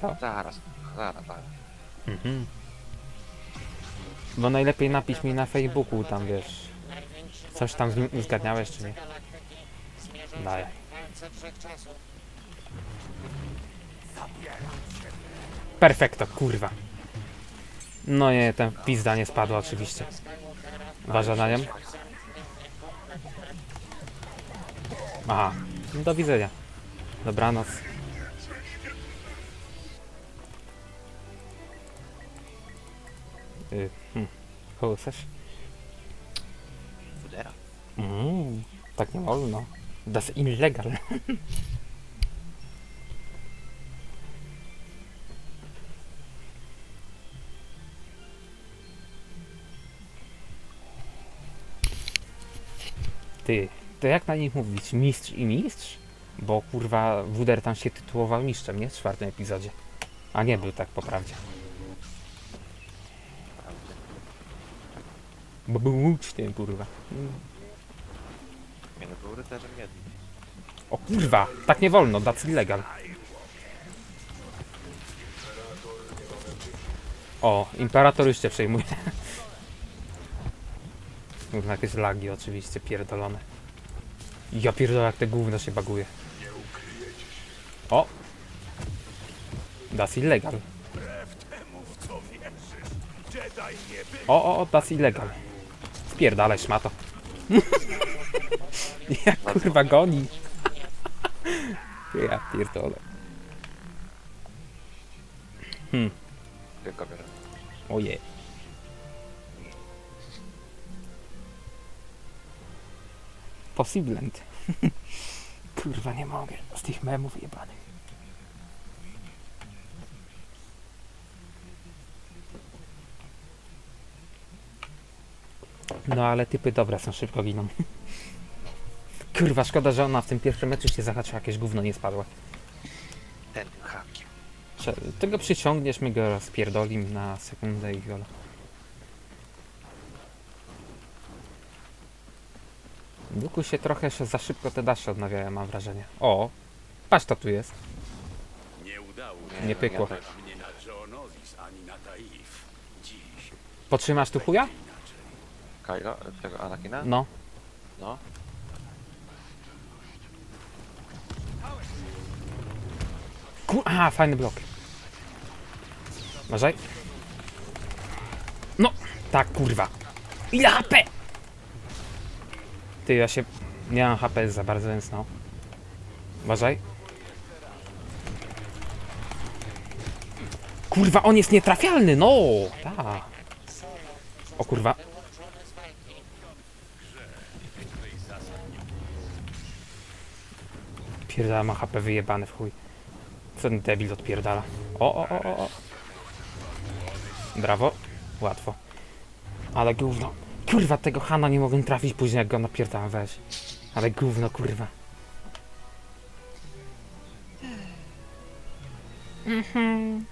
Co? Zaraz, zaraz, zaraz. Mhm. Bo najlepiej napisz mi na Facebooku, tam wiesz. Coś tam z nim uzgadniałeś, czy nie? Daję. Perfekto, kurwa. No nie, ten pizda nie spadła oczywiście. Wasza daniem? Aha, do widzenia. Dobranoc. Y, hm. Kogo chcesz? Fudera. Mm, tak nie wolno. Das illegal. Ty, to jak na nich mówić? Mistrz i mistrz? Bo kurwa Wuder tam się tytułował mistrzem, nie? W czwartym epizodzie. A nie był tak po prawdzie. Bo był uczny, kurwa. Nie no, był rycerzem jednym. O kurwa, tak nie wolno, that's illegal. O, imperator już cię przejmuje. Kurwa, jakieś lagi oczywiście, pierdolone. Ja pierdolę, jak te gówno się baguje. O! That's illegal. O, o, o, that's illegal. Spierdalaj, szmato. Jak kurwa goni. Ja pierdolę. Hmm, Tylko biorę. oje. Kurwa nie mogę z tych memów jebanych. No ale typy dobre są, szybko giną. Kurwa, szkoda, że ona w tym pierwszym meczu się zahaczyła, jakieś gówno nie spadła. Ten tym hakiem. Prze- Tego przyciągniesz, my go rozpierdolim na sekundę i gola. Duku się trochę się za szybko te dasze odnawiają, mam wrażenie. O! Patrz, to tu jest. Nie udało Nie pykło. Ja mnie na Geonosis ani na Taif. Dziś Potrzymasz tu chuja? Kylo? Tego Anakina? No. No. Ku Aha, fajny blok. Uważaj. No! Tak, kurwa. Ile HP? Ty, ja się... Nie mam HP za bardzo, więc no. Uważaj. Kurwa, on jest nietrafialny, no! Tak. O kurwa. Pierdala ma HP wyjebane w chuj. Co ten debil odpierdala? O, o, o, o, o. Brawo. Łatwo. Ale gówno. Kurwa, tego Hana nie mogłem trafić później, jak go napierdalam, weź. Ale gówno, kurwa. Mhm.